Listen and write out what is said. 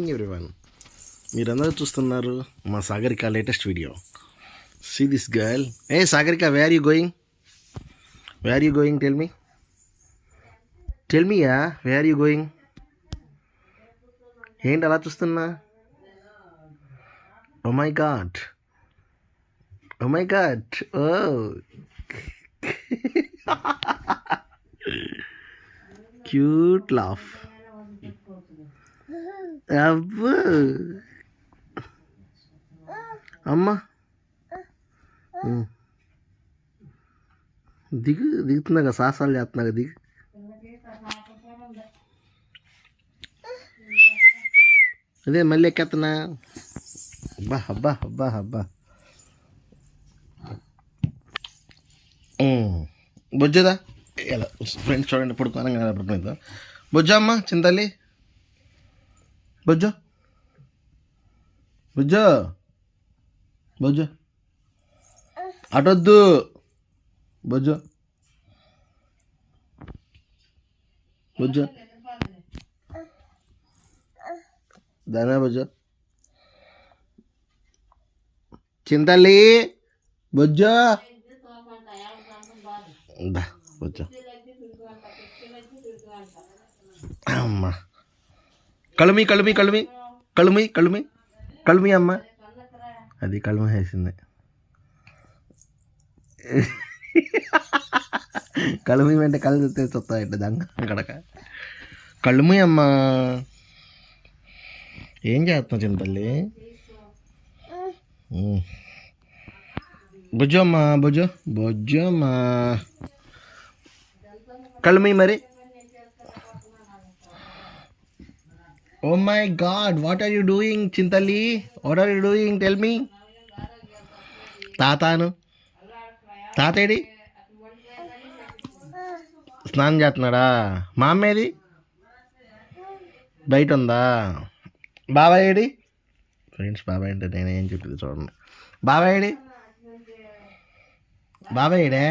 Morning everyone మీరందరూ చూస్తున్నారు మా Sagarika latest video see this girl hey Sagarika where you going where you going tell me tell me ya where you going ఏంటి అలా చూస్తున్నా? ఓ my god oh my god oh cute laugh అబ్బో. అమ్మా. దిగు దిగుతున్నాగా సాహసాలు చేస్తున్నాగా దిగు. అదే మళ్ళీ ఎక్కేస్తున్నా. అబ్బా అబ్బా అబ్బా అబ్బా. బొజ్జదా? ఫ్రెండ్స్ చూడండి పడుకోనగా పడుకునేదా బొజ్జ అమ్మ చింతల్లి? బొజ్జో. బొజ్జో. బొజ్జో. అటొద్దు. బొజ్జో. బొజ్జో. దానా బొజ్జో. చింతల్లి. బొజ్జో. దా అమ్మా. కలుమి కలుమి కలుమి కలుమి కలుమి కలుమి అమ్మ. అది కలుమి వేసింది. కలుమి వెంట కళ్ళు తెచ్చుతాయంట దంగ? అక్కడక కలుమి అమ్మ. ఏం చేస్తున్నావు చింతల్లి బుజ్జమ్మా బుజ్జు బుజ్జమ్మా బుజ్జు. కలుమి మరి? ఓ my god what are you doing చింతల్లి what are you doing tell me తాతాను. తాతేడి? స్నానం చేస్తున్నాడా? మా అమ్మేది? బయట ఉందా? బాబాయ్ ఏడి ఫ్రెండ్స్ బాబాయ్ అంటే నేనేం చెప్పింది చూడండి. బాబాయ్ ఏడి బాబాయ్ ఏడే